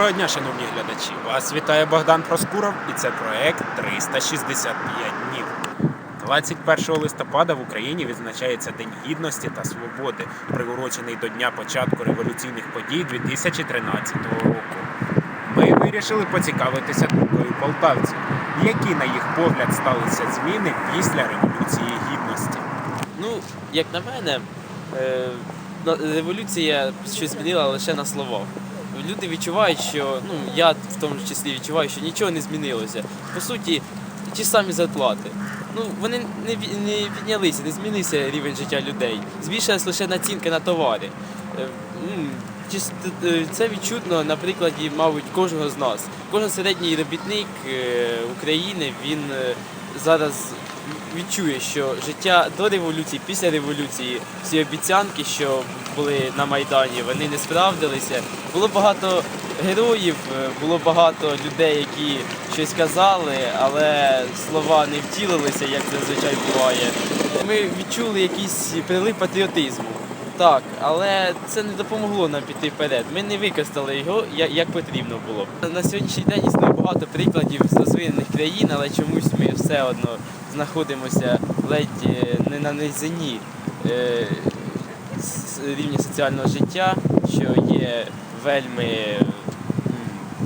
Доброго дня, шановні глядачі! Вас вітає Богдан Проскуров і це проект 365 днів. 21 листопада в Україні відзначається День Гідності та Свободи, приурочений до дня початку революційних подій 2013 року. Ми вирішили поцікавитися думкою полтавців, які, на їх погляд, сталися зміни після Революції Гідності. Ну, як на мене, е, революція щось змінила лише на словах. Люди відчувають, що ну я в тому числі відчуваю, що нічого не змінилося. По суті, ті самі зарплати. Ну вони не, не піднялися, не змінився рівень життя людей. Збільшилась лише націнка на товари. Е, е, Це відчутно на прикладі, мабуть, кожного з нас. Кожен середній робітник е, України він зараз відчує, що життя до революції, після революції, всі обіцянки, що були на Майдані, вони не справдилися. Було багато героїв, е, було багато людей, які щось казали, але слова не втілилися, як це зазвичай буває. Ми відчули якийсь прилив патріотизму. Так, але це не допомогло нам піти вперед. Ми не використали його як, потрібно було. На сьогоднішній день існує багато прикладів з розвинених країн, але чомусь ми все одно знаходимося ледь е, не на низині рівня соціального життя, що є вельми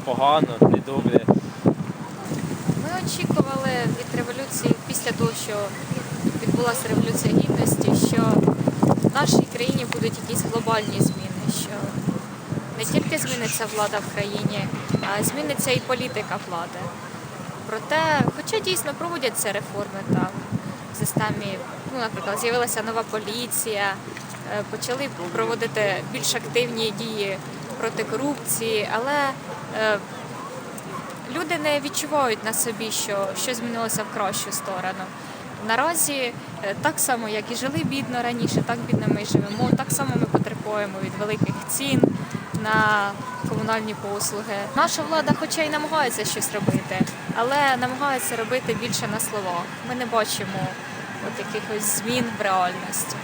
погано, недобре. Ми очікували від революції після того, що відбулася революція гідності, що в нашій країні будуть якісь глобальні зміни, що не тільки зміниться влада в країні, а зміниться і політика влади. Проте, хоча дійсно проводяться реформи там в системі, ну, наприклад, з'явилася нова поліція, почали проводити більш активні дії проти корупції, але е, люди не відчувають на собі, що щось змінилося в кращу сторону. Наразі е, так само, як і жили бідно раніше, так бідно ми живемо. Так само ми потребуємо від великих цін на комунальні послуги. Наша влада, хоча й намагається щось робити, але намагається робити більше на словах. Ми не бачимо от якихось змін в реальності.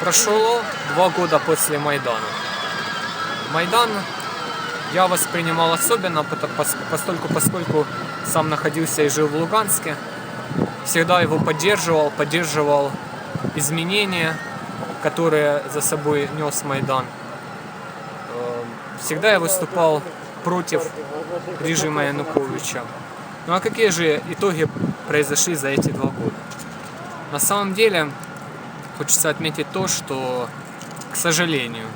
Прошло два года после Майдана. Майдан я воспринимал особенно, пото- пос- постольку, поскольку сам находился и жил в Луганске. Всегда его поддерживал, поддерживал изменения, которые за собой нес Майдан. Э, Всегда я выступал против режима Януковича. Ну а какие же итоги произошли за эти два года? На самом деле, хочется отметить то, что, к сожалению,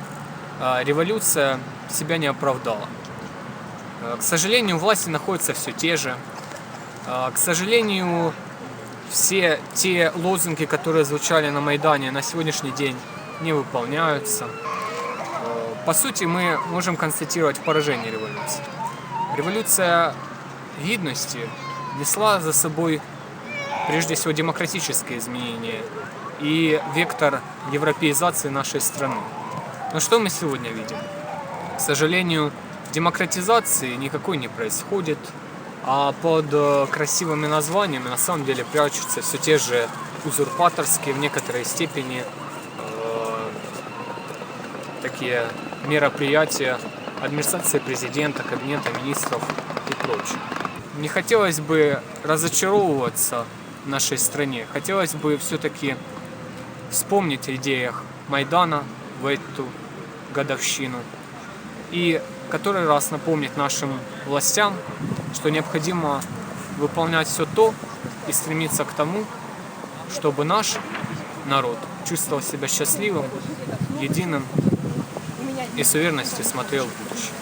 а, революция себя не оправдала. А, К сожалению, власти находятся все те же. А, К сожалению, все те лозунги, которые звучали на Майдане, на сегодняшний день не выполняются. По сути, мы можем констатировать поражение революции. Революция гидности несла за собой прежде всего демократические изменения и вектор европеизации нашей страны. Но что мы сегодня видим? К сожалению, демократизации никакой не происходит, а под э, красивыми названиями на самом деле прячутся все те же узурпаторские в некоторой степени э, такие мероприятия администрации президента, кабинета министров и прочее. Не хотелось бы разочаровываться в нашей стране. Хотелось бы все-таки вспомнить о идеях Майдана в эту годовщину и который раз напомнить нашим властям, что необходимо выполнять все то и стремиться к тому, чтобы наш народ чувствовал себя счастливым, единым и с уверенностью смотрел в будущее.